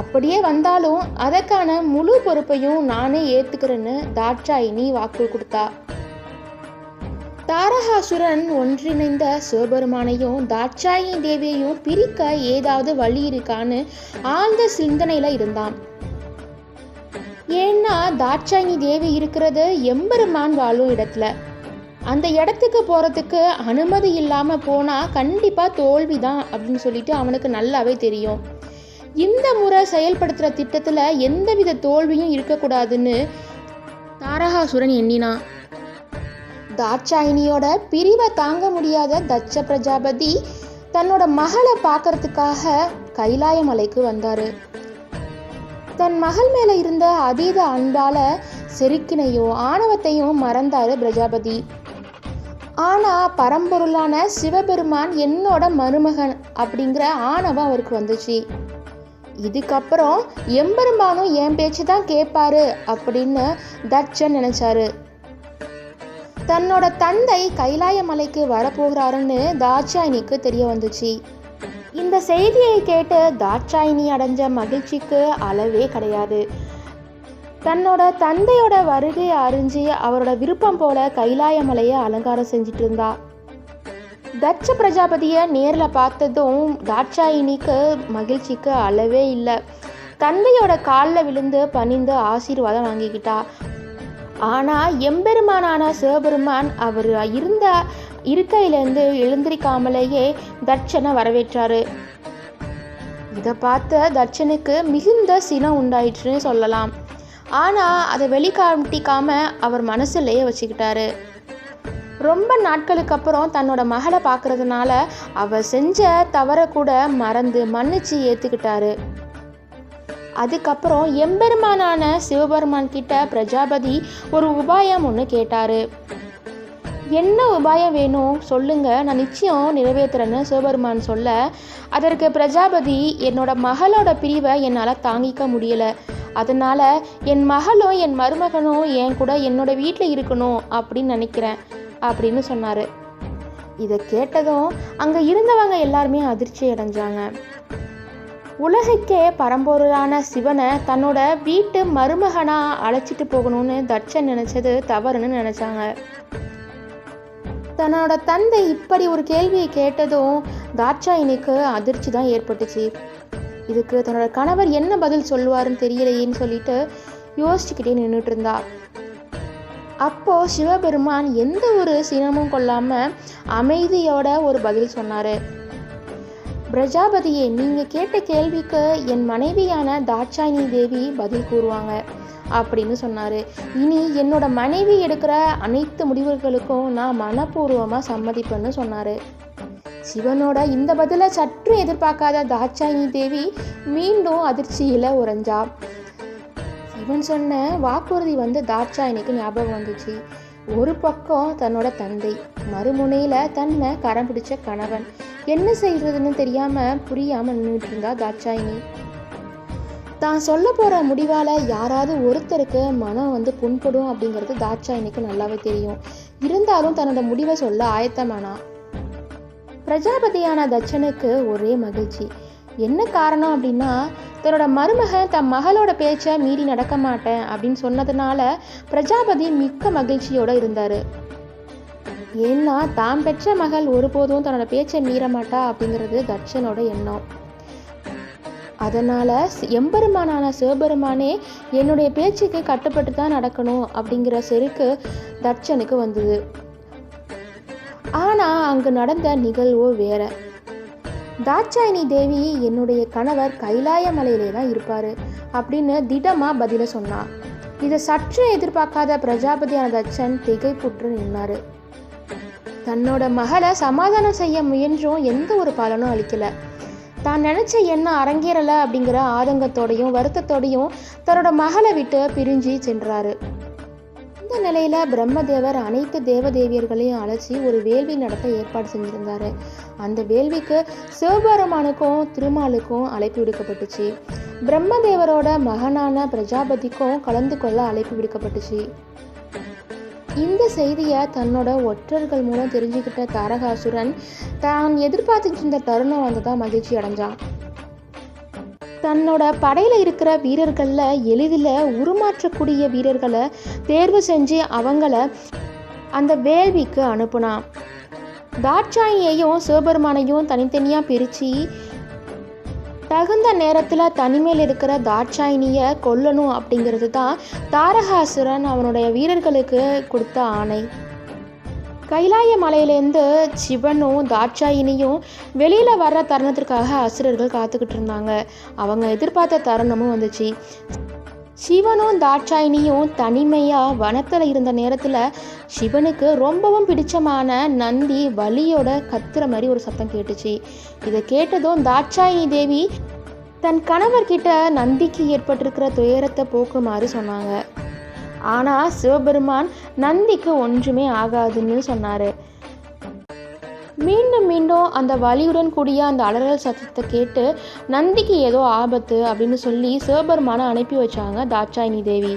அப்படியே வந்தாலும் அதற்கான முழு பொறுப்பையும் நானே ஏத்துக்கிறேன்னு தாட்சாயினி வாக்கு கொடுத்தா. தாரகாசுரன் ஒன்றிணைந்த சிவபெருமானையும் தாட்சாயினி தேவியையும் பிரிக்க ஏதாவது வழி இருக்கான்னு ஆழ்ந்த சிந்தனையில இருந்தான். ஏன்னா தாட்சாயினி தேவி இருக்கிறது எம்பெருமான் வாழும் இடத்துல. அந்த இடத்துக்கு போகிறதுக்கு அனுமதி இல்லாமல் போனால் கண்டிப்பாக தோல்வி தான் அப்படின்னு சொல்லிட்டு அவனுக்கு நல்லாவே தெரியும். இந்த முறை செயல்படுத்துகிற திட்டத்தில் எந்தவித தோல்வியும் இருக்கக்கூடாதுன்னு தாரகாசுரன் எண்ணினான் தாட்சாயினியோட பிரிவை தாங்க முடியாத தட்ச பிரஜாபதி தன்னோட மகளை பார்க்கறதுக்காக கைலாய மலைக்கு தன் மகள் மேலே இருந்த அதீத அன்பால செருக்கினையும் ஆணவத்தையும் மறந்தாரு பிரஜாபதி. ஆனா பரம்பொருளான சிவபெருமான் என்னோட மருமகன் அப்படிங்கிற ஆணவம் அவருக்கு வந்துச்சு. இதுக்கப்புறம் எம்பெருமானும் என் பேச்சு தான் கேட்பாரு அப்படின்னு தட்சன் நினைச்சாரு. தன்னோட தந்தை கைலாய மலைக்கு வரப்போகிறாருன்னு தாட்சாயினிக்கு தெரிய வந்துச்சு. இந்த செய்தியை கேட்டு தாட்சாயினி அடைஞ்ச மகிழ்ச்சிக்கு அளவே கிடையாது. தன்னோட தந்தையோட வருகையை அறிஞ்சு அவரோட விருப்பம் போல கைலாய மலையை அலங்காரம் செஞ்சிட்டு இருந்தா. தட்ச பிரஜாபதியை நேரில் பார்த்ததும் தாட்சாயினிக்கு மகிழ்ச்சிக்கு அளவே இல்லை. தந்தையோட காலில் விழுந்து பணிந்து ஆசீர்வாதம் வாங்கிக்கிட்டா. ஆனால் எம்பெருமானான சிவபெருமான் அவர் இருந்த இருக்கையிலேருந்து எழுந்திருக்காமலேயே தட்சனை வரவேற்றாரு. இதை பார்த்த தட்சனுக்கு மிகுந்த சினம் உண்டாயிற்றுன்னு சொல்லலாம். ஆனால் அதை வெளிக்காட்டிக்காமல் அவர் மனசுலேயே வச்சுக்கிட்டாரு. ரொம்ப நாட்களுக்கு அப்புறம் தன்னோட மகளை பார்க்கறதுனால அவள் செஞ்ச தவறை கூட மறந்து மன்னிச்சு ஏற்றுக்கிட்டாரு அதுக்கப்புறம் எம்பெருமானான சிவபெருமான் கிட்ட பிரஜாபதி ஒரு உபாயம் ஒன்று கேட்டாரு. என்ன உபாயம் வேணும்? சொல்லுங்க. நான் நிச்சயம் நிறைவேற்றுறேன்னு சிவபெருமான் சொல்ல அதற்கு பிரஜாபதி என்னோட மகளோட பிரிவை என்னால் தாங்கிக்க முடியலை. அதனால என் மகளும் என் மருமகனும் என் கூட என்னோட வீட்டில் இருக்கணும் அப்படின்னு நினைக்கிறேன். அப்படின்னு சொன்னார். இதை கேட்டதும் அங்கே இருந்தவங்க எல்லாருமே அதிர்ச்சி அடைஞ்சாங்க. உலகுக்கே பரம்பொருளான சிவனை தன்னோட வீட்டு மருமகனா அழைச்சிட்டு போகணும்னு தட்சன் நினைச்சது தவறுன்னு நினைச்சாங்க. தன்னோட தந்தை இப்படி ஒரு கேள்வியை கேட்டதும் தாட்சாயினிக்கு அதிர்ச்சி தான் ஏற்பட்டுச்சு. இதுக்கு தன்னோட கணவர் என்ன பதில் சொல்லுவாருன்னு தெரியலையேன்னு சொல்லிட்டு யோசிச்சுக்கிட்டே நின்றுட்டு இருந்தா. அப்போது சிவபெருமான் எந்த ஒரு சினமும் கொள்ளாமல் அமைதியோட ஒரு பதில் சொன்னார். பிரஜாபதியே நீங்கள் கேட்ட கேள்விக்கு என் மனைவியான தாட்சாயினி தேவி பதில் கூறுவாங்க அப்படின்னு சொன்னாரு. இனி என்னோட மனைவி எடுக்கிற அனைத்து முடிவுகளுக்கும் நான் மனப்பூர்வமாக சம்மதிப்பேன்னு சொன்னாரு. சிவனோட இந்த பதிலை சற்று எதிர்பார்க்காத தாட்சாயினி தேவி மீண்டும் அதிர்ச்சியில் உறைஞ்சா. இவன் சொன்ன வாக்குறுதி வந்து தாட்சாயணிக்கு ஞாபகம் வந்துச்சு. ஒரு பக்கம் தன்னோட தந்தை மறுமுனையில் தன்னை கரம் பிடிச்ச கணவன். என்ன செய்யறதுன்னு தெரியாம புரியாம நின்றுட்டு இருந்தா தாட்சாயினி. தான் சொல்ல போற முடிவால யாராவது ஒருத்தருக்கு மனம் வந்து புண்படும் அப்படிங்கிறது தாட்சாயினிக்கு நல்லாவே தெரியும். இருந்தாலும் தன்னோட முடிவை சொல்ல ஆயத்தமானா. பிரஜாபதியான தட்சனுக்கு ஒரே மகிழ்ச்சி. என்ன காரணம் அப்படின்னா தன்னோட மருமகன் தன் மகளோட பேச்சை மீறி நடக்க மாட்டேன் அப்படின்னு சொன்னதுனால பிரஜாபதி மிக்க மகிழ்ச்சியோடு இருந்தார். ஏன்னா தான் பெற்ற மகள் ஒருபோதும் தன்னோட பேச்சை மீற மாட்டா அப்படிங்கிறது தட்சனோட எண்ணம். அதனால் எம்பெருமானான சிவபெருமானே என்னுடைய பேச்சுக்கு கட்டுப்பட்டு தான் நடக்கணும் அப்படிங்கிற செருக்கு தட்சனுக்கு வந்தது. ஆனால் அங்கு நடந்த நிகழ்வோ வேற. தாட்சாயினி தேவி என்னுடைய கணவர் கைலாய மலையிலே தான் இருப்பார் அப்படின்னு திடமாக பதில சொன்னார் இதை சற்று எதிர்பார்க்காத பிரஜாபதியான தட்சன் திகைப்புற்று நின்னாரு. தன்னோட மகளை சமாதானம் செய்ய முயன்றும் எந்த ஒரு பலனும் அளிக்கல. தான் நினச்ச எண்ணம் அரங்கேறலை அப்படிங்கிற ஆதங்கத்தோடையும் வருத்தத்தோடையும் தன்னோட மகளை விட்டு பிரிஞ்சு சென்றாரு. இந்த நிலையில பிரம்மதேவர் அனைத்து தேவதேவியர்களையும் அழைச்சி ஒரு வேள்வி நடத்த ஏற்பாடு செஞ்சிருந்தாரு. அந்த வேள்விக்கு சிவபெருமானுக்கும் திருமாலுக்கும் அழைப்பு விடுக்கப்பட்டுச்சு. பிரம்மதேவரோட மகனான பிரஜாபதிக்கும் கலந்து கொள்ள அழைப்பு விடுக்கப்பட்டுச்சு. இந்த செய்தியை தன்னோட ஒற்றர்கள் மூலம் தெரிஞ்சுக்கிட்ட தாரகாசுரன் தான் எதிர்பார்த்துட்டு இருந்த தருணம் வந்ததா மகிழ்ச்சி அடைஞ்சான். தன்னோட படையில் இருக்கிற வீரர்களில் எளிதில் உருமாற்றக்கூடிய வீரர்களை தேர்வு செஞ்சு அவங்கள அந்த வேள்விக்கு அனுப்புனான். தாட்சாயியையும் சிவபெருமானையும் தனித்தனியாக பிரித்து தகுந்த நேரத்தில் தனிமையில் இருக்கிற தாட்சாயினியை கொல்லணும் அப்படிங்கிறது தான் தாரகாசுரன் அவனுடைய வீரர்களுக்கு கொடுத்த ஆணை. கைலாய மலையிலேருந்து சிவனும் தாட்சாயினியும் வெளியில் வர்ற தருணத்திற்காக அசுரர்கள் காத்துக்கிட்டு இருந்தாங்க. அவங்க எதிர்பார்த்த தருணமும் வந்துச்சு. சிவனும் தாட்சாயினியும் தனிமையாக வனத்தில் இருந்த நேரத்தில் சிவனுக்கு ரொம்பவும் பிடிச்சமான நந்தி வலியோட கத்துற மாதிரி ஒரு சத்தம் கேட்டுச்சு. இதை கேட்டதும் தாட்சாயினி தேவி தன் கணவர்கிட்ட நந்திக்கு ஏற்பட்டிருக்கிற துயரத்தை போக்குமாறு சொன்னாங்க. ஆனால் சிவபெருமான் நந்திக்கு ஒன்றுமே ஆகாதுன்னு சொன்னார். மீண்டும் மீண்டும் அந்த வலியுடன் கூடிய அந்த அலறல் சத்தத்தை கேட்டு நந்திக்கு ஏதோ ஆபத்து அப்படின்னு சொல்லி சிவபெருமானை அனுப்பி வச்சாங்க தாட்சாயினி தேவி.